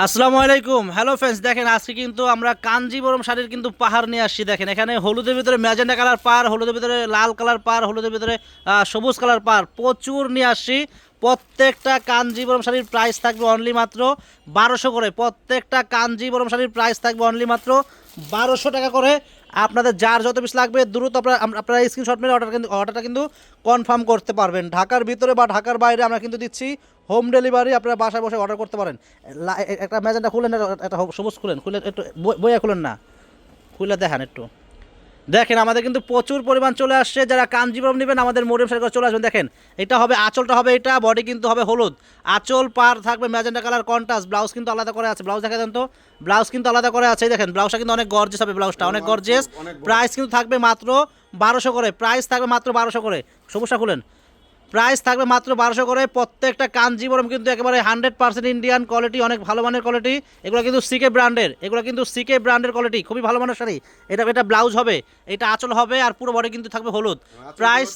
আসসালামু আলাইকুম। Hello friends দেখেন আজকে কিন্তু আমরা কাঞ্জিবরম শাড়ির কিন্তু পাহাড় নিয়ে আসছি। দেখেন এখানে হলুদের ভিতরে ম্যাজেন্ডা কালার পার হলুদের ভিতরে লাল কালার পার হলুদের ভিতরে সবুজ কালার পার প্রচুর নিয়ে আসছি। প্রত্যেকটা কাঞ্জিবরম শাড়ির প্রাইস থাকবে অনলি মাত্র বারোশো করে। প্রত্যেকটা কাঞ্জিবরম শাড়ির প্রাইস থাকবে অনলি মাত্র বারোশো টাকা করে। আপনাদের যার যত পিস লাগবে, দ্রুত আপনারা আপনারা স্ক্রিনশট মেরে অর্ডার কিন্তু অর্ডারটা কিন্তু কনফার্ম করতে পারবেন। ঢাকার ভিতরে বা ঢাকার বাইরে আমরা কিন্তু দিচ্ছি হোম ডেলিভারি আপনারা বাসায় বসে অর্ডার করতে পারেন। একটা ম্যাজেন্টা খুলেন, একটা- সবুজ খুলেন, খুলে একটু বই- বইয়া খুলেন না। খুলে দেখান একটু। দেখেন আমাদের কিন্তু প্রচুর পরিমাণ চলে আসছে। যারা কাঞ্জিবরম নেবেন আমাদের মরিম সাইকেল চলে আসবেন। দেখেন এটা হবে আঁচলটা হবে এটা বডি কিন্তু হবে হলুদ। আঁচল পার থাকবে ম্যাজেন্ডা কালার কন্টাস ব্লাউজ কিন্তু আলাদা করে আছে। ব্লাউজ দেখা দেন তো? ব্লাউজ কিন্তু আলাদা করে আছে। দেখেন ব্লাউজটা কিন্তু অনেক গর্জেস হবে ব্লাউজটা অনেক গর্জেস প্রাইস কিন্তু থাকবে মাত্র বারোশো করে। প্রাইস থাকবে মাত্র বারোশো করে। সবুজটা খুলেন। প্রাইস থাকবে মাত্র বারোশো করে। প্রত্যেকটা কাঞ্জিবরম কিন্তু একেবারে হান্ড্রেড পার্সেন্ট ইন্ডিয়ান কোয়ালিটি অনেক ভালো মানের কোয়ালিটি এগুলো কিন্তু সিকে ব্র্যান্ডের এগুলো কিন্তু সিকে ব্র্যান্ডের কোয়ালিটি খুবই ভালো মানের শাড়ি। এটা এটা ব্লাউজ হবে এটা আঁচল হবে আর পুরো বডি কিন্তু থাকবে হলুদ। প্রাইস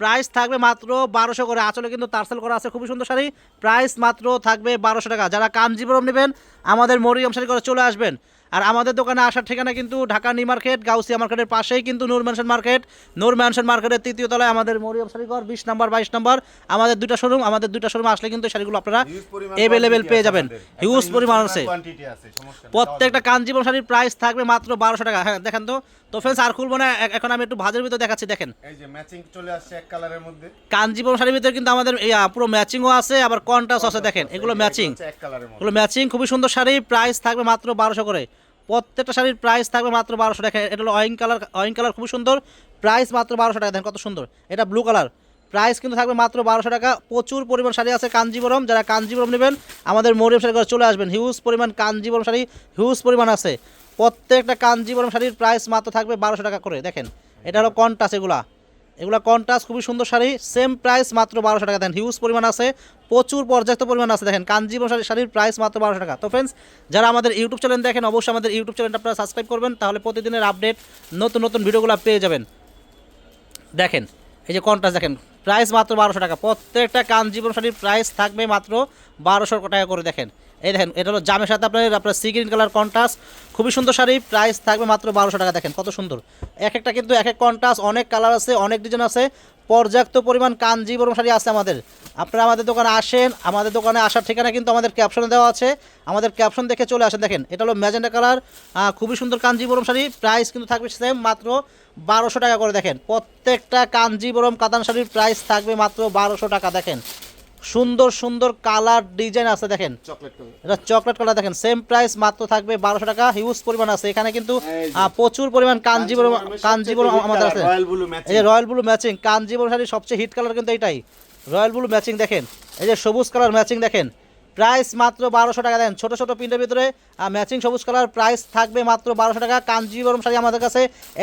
প্রাইস থাকবে মাত্র বারোশো করে আঁচলে কিন্তু তারসেল করা আছে খুবই সুন্দর শাড়ি। প্রাইস মাত্র থাকবে বারোশো টাকা। যারা কাঞ্জিবরম নেবেন আমাদের মরিয়ম শাড়ি করে চলে আসবেন। আর আমাদের দোকানে আসার ঠিকানা কিন্তু ঢাকা নি মার্কেট গাউসিয়া মার্কেটের পাশেই কিন্তু Noor mansion market. Noor mansion মার্কেটের তৃতীয় তলায় আমাদের মরিয়ম শাড়িঘর বিশ নম্বর বাইশ নম্বর। আমাদের দুটা শোরুম আমাদের দুটা শোরুম আসলে কিন্তু শাড়িগুলো আপনারা এভেলেবেল পেয়ে যাবেন। হিউজ পরিমাণ আছে। প্রত্যেকটা কাঞ্জিবরম শাড়ির প্রাইস থাকবে মাত্র বারোশো টাকা। হ্যাঁ দেখেন তো। তো ফ্রেন্ডস আর খুলবো না এখন আমি একটু ভাজের ভিতর দেখাচ্ছি দেখেন। এই যে ম্যাচিং চলে আসছে এক কালারের মধ্যে। কাঞ্জিবরম শাড়ির ভিতরে কিন্তু আমাদের পুরো ম্যাচিংও আছে আবার কন্টাস আছে দেখেন। এগুলো ম্যাচিং এগুলো ম্যাচিং খুবই সুন্দর শাড়ি প্রাইস থাকবে মাত্র বারোশো করে। প্রত্যেকটা শাড়ির প্রাইস থাকবে মাত্র বারোশো টাকা। এটা হলো অয়েন কালার অয়েন কালার খুবই সুন্দর। প্রাইস মাত্র বারোশো টাকা, দেখেন কত সুন্দর। এটা ব্লু কালার প্রাইস কিন্তু থাকবে মাত্র বারোশো টাকা। প্রচুর পরিমাণ শাড়ি আছে কাঞ্জিবরম। যারা কাঞ্জিবরম নেবেন, আমাদের মরিয়ম শাড়ি চলে আসবেন। হিউজ পরিমাণ কাঞ্জিবরম শাড়ি হিউজ পরিমাণ আছে। প্রত্যেকটা কাঞ্জিবরম শাড়ির প্রাইস মাত্র থাকবে বারোশো টাকা করে, দেখেন। এটা হলো কন্টাস এগুলা। এগুলো কন্ট্রাস্ট খুবই সুন্দর শাড়ি সেম প্রাইস মাত্র বারোশো টাকা। দেন হিউজ পরিমাণ আছে, প্রচুর পর্যাপ্ত পরিমাণ আছে। দেখেন কাঞ্জিবরম শাড়ি শাড়ির প্রাইস মাত্র বারোশো টাকা। তো ফ্রেন্ডস যারা আমাদের ইউটিউব চ্যানেল দেখেন, অবশ্যই আমাদের ইউটিউব চ্যানেলটা আপনারা সাবস্ক্রাইব করবেন, তাহলে প্রতিদিনের আপডেট নতুন নতুন ভিডিওগুলো পেয়ে যাবেন। দেখেন, এই যে কন্ট্রাস্ট দেখেন প্রাইস মাত্র বারোশো টাকা। প্রত্যেকটা কাঞ্জিবরম শাড়ির প্রাইস থাকবে মাত্র বারোশো টাকা করে। দেখেন এই দেখেন, এটা হলো জামের সাথে আপনার আপনার সি গ্রিন কালার কন্ট্রাস্ট খুবই সুন্দর শাড়ি প্রাইস থাকবে মাত্র বারোশো টাকা। দেখেন, কত সুন্দর। এক একটা কিন্তু এক এক কন্ট্রাস্ট অনেক কালার আছে, অনেক ডিজাইন আছে। পর্যাপ্ত পরিমাণ কাঞ্জিবরম শাড়ি আছে আমাদের। আপনারা আমাদের দোকানে আসেন, আমাদের দোকানে আসার ঠিকানা কিন্তু আমাদের ক্যাপশনে দেওয়া আছে। আমাদের ক্যাপশন দেখে চলে আসেন। দেখেন, এটা হলো ম্যাজেন্ডা কালার খুবই সুন্দর কাঞ্জি কাঞ্জিবরম শাড়ি। প্রাইস কিন্তু থাকবে সেম মাত্র বারোশো টাকা করে। দেখেন, প্রত্যেকটা কাঞ্জি কাঞ্জিবরম কাতান শাড়ির প্রাইস থাকবে মাত্র বারোশো টাকা। দেখেন সুন্দর সুন্দর কালার ডিজাইন আছে দেখেন। এটা চকলেট কালার দেখেন সেম প্রাইস মাত্র থাকবে বারোশো টাকা হিউজ পরিমাণ আছে। এখানে কিন্তু প্রচুর পরিমাণ কাঞ্জিবরম কাঞ্জিবরম আমাদের আছে। এই যে রয়্যাল ব্লু ম্যাচিং কাঞ্জিবরম শাড়ির সবচেয়ে হিট কালার কিন্তু এটাই রয়্যাল ব্লু ম্যাচিং দেখেন। এই যে সবুজ কালার ম্যাচিং দেখেন। প্রাইস মাত্র বারোশো টাকা দেন ছোট ছোট প্রিন্টের ভিতরে ম্যাচিং সবুজ কালার প্রাইস থাকবে মাত্র বারোশো টাকা। কাঞ্জিবরম শাড়ি আমাদের কাছে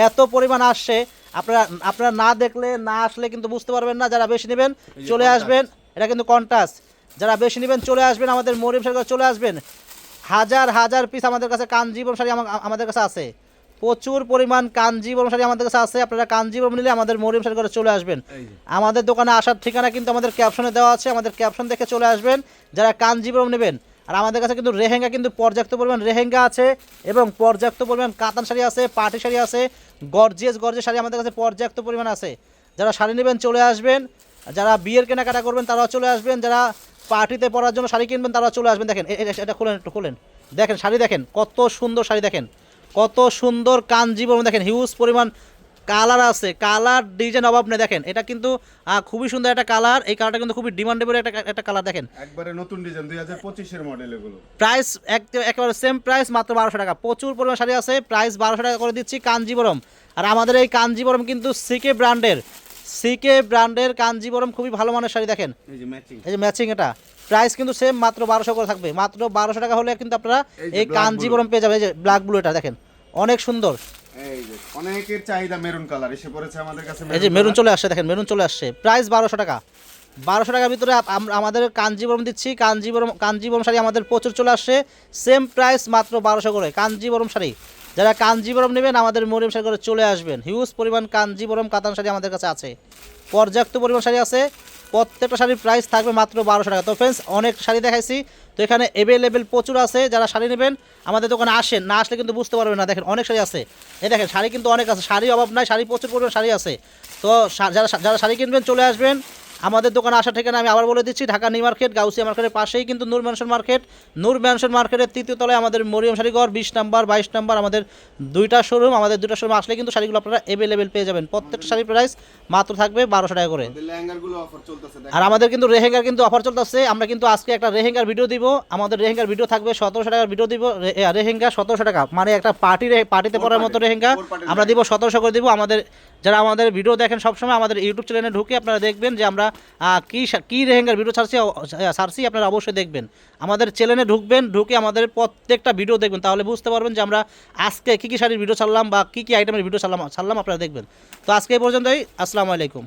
এত পরিমাণ আসছে। আপনারা আপনারা না দেখলে না আসলে কিন্তু বুঝতে পারবেন না যারা বেশি নেবেন চলে আসবেন এটা কিন্তু কন্টাস্ট যারা বেশি নেবেন চলে আসবেন আমাদের মরিম শাড়ি ঘরে চলে আসবেন। হাজার হাজার পিস আমাদের কাছে কাঞ্জিবরম শাড়ি আমাদের কাছে আছে। প্রচুর পরিমাণ কাঞ্জিবরম শাড়ি আমাদের কাছে আছে। আপনারা কাঞ্জিবরম নিলে আমাদের মরিম শাড়ি ঘরে চলে আসবেন। আমাদের দোকানে আসার ঠিকানা কিন্তু আমাদের ক্যাপশনে দেওয়া আছে। আমাদের ক্যাপশন দেখে চলে আসবেন। যারা কাঞ্জিবরম নেবেন আর আমাদের কাছে কিন্তু রেহেঙ্গা কিন্তু পর্যাপ্ত পরিমাণ রেহেঙ্গা আছে এবং পর্যাপ্ত পরিমাণ কাতান শাড়ি আছে পাটি শাড়ি আছে গর্জিয়াস গর্জিয়াস শাড়ি আমাদের কাছে পর্যাপ্ত পরিমাণ আছে। যারা শাড়ি নেবেন চলে আসবেন। যারা বিয়ের কেনাকাটা করবেন তারাও চলে আসবেন। যারা পার্টিতে পরার জন্য শাড়ি কিনবেন তারাও চলে আসবেন। দেখেন এটা খুলেন একটু খুলেন। দেখেন শাড়ি দেখেন কত সুন্দর শাড়ি দেখেন। কত সুন্দর কাঞ্জিবরম দেখেন হিউজ পরিমাণ কালার আছে। কালার ডিজাইন অভাব নেই দেখেন। এটা কিন্তু খুবই সুন্দর একটা কালার। এই কালারটা কিন্তু খুবই ডিমান্ডেবল একটা একটা কালার দেখেন। একবারে নতুন ডিজাইন দুই হাজার পঁচিশের মডেল এগুলো। প্রাইস এক একেবারে সেম প্রাইস মাত্র বারোশো টাকা। প্রচুর পরিমাণ শাড়ি আছে। প্রাইস বারোশো টাকা করে দিচ্ছি কাঞ্জিবরম আর আমাদের এই কাঞ্জিবরম কিন্তু সিকে ব্র্যান্ডের। সিকে ব্র্যান্ডের কাঞ্জিবরম খুবই ভালো মানের শাড়ি দেখেন। এই যে ম্যাচিং এটা। প্রাইস কিন্তু সেম মাত্র বারোশো করে থাকবে। মাত্র বারোশো টাকা হলে কিন্তু আপনারা এই কাঞ্জিবরম পেয়ে যাবেন। এই যে ব্ল্যাক ব্লু এটা দেখেন। অনেক সুন্দর। এই যে অনেকের চাহিদা মেরুন কালার এসে পড়েছে আমাদের কাছে এই যে মেরুন চলে আসছে দেখেন মেরুন চলে আসছে। প্রাইস বারোশো টাকা। বারোশো টাকার ভিতরে আমাদের কাঞ্জিবরম দিচ্ছি। কাঞ্জিবরম কাঞ্জিবরম শাড়ি আমাদের প্রচুর চলে আসছে। সেম প্রাইস মাত্র বারোশো করে। কাঞ্জিবরম শাড়ি। যারা কাঞ্জিবরম নেবেন, আমাদের মরিয়ম শাড়ি করে চলে আসবেন। হিউজ পরিমাণ কাঞ্জিবরম কাতান শাড়ি আমাদের কাছে আছে। পর্যাপ্ত পরিমাণ শাড়ি আছে। প্রত্যেকটা শাড়ির প্রাইস থাকবে মাত্র বারোশো টাকা। তো ফ্রেন্ডস অনেক শাড়ি দেখাইছি। তো এখানে অ্যাভেলেবেল প্রচুর আছে। যারা শাড়ি নেবেন, আমাদের দোকানে আসেন। না আসলে কিন্তু বুঝতে পারবেন না। দেখেন, অনেক শাড়ি আছে। এই দেখেন, শাড়ি কিন্তু অনেক আছে। শাড়ি অভাব নাই শাড়ি প্রচুর পরিমাণ শাড়ি আছে। তো যারা যারা শাড়ি কিনবেন, চলে আসবেন। আমাদের দোকানে আসা ঠিকানা আমি আবার বলে দিচ্ছি ঢাকা নিউ মার্কেট গাউসিয়া মার্কেটের পাশেই কিন্তু Noor mansion market. Noor mansion মার্কেটের তৃতীয় তলায় আমাদের মরিয়ম শাড়িঘর বিশ নাম্বার বাইশ নাম্বার আমাদের দুইটা শোরুম আমাদের দুইটা শোরুম আসলে কিন্তু শাড়িগুলো আপনারা অ্যাভেলেবেল পেয়ে যাবেন। প্রত্যেকটা শাড়ির প্রাইস মাত্র থাকবে বারোশো টাকা করে। আর আমাদের কিন্তু রেহেঙ্গার কিন্তু অফার চলতেছে। আমরা কিন্তু আজকে একটা রেহেঙ্গার ভিডিও দিব। আমাদের রেহেঙ্গার ভিডিও থাকবে সতেরোশো টাকার ভিডিও দিব। রেহেঙ্গা সতেরোশো টাকা। মানে একটা পার্টি পার্টিতে পরার মতো রেহেঙ্গা আমরা দিব সতেরোশো করে দিব। আমাদের যারা আমাদের ভিডিও দেখেন সবসময় আমাদের ইউটিউব চ্যানেলে ঢুকে আপনারা দেখবেন যে আমরা কী কী রেহেঙ্গার ভিডিও ছাড়ছি ছাড়ছি, আপনারা অবশ্যই দেখবেন। আমাদের চ্যানেলে ঢুকবেন, ঢুকে আমাদের প্রত্যেকটা ভিডিও দেখবেন, তাহলে বুঝতে পারবেন যে আমরা আজকে কী কী শাড়ির ভিডিও ছাড়লাম বা কী কী আইটেমের ভিডিও ছাড়লাম ছাড়লাম আপনারা দেখবেন। তো আজকে এই পর্যন্তই, আসসালামু আলাইকুম।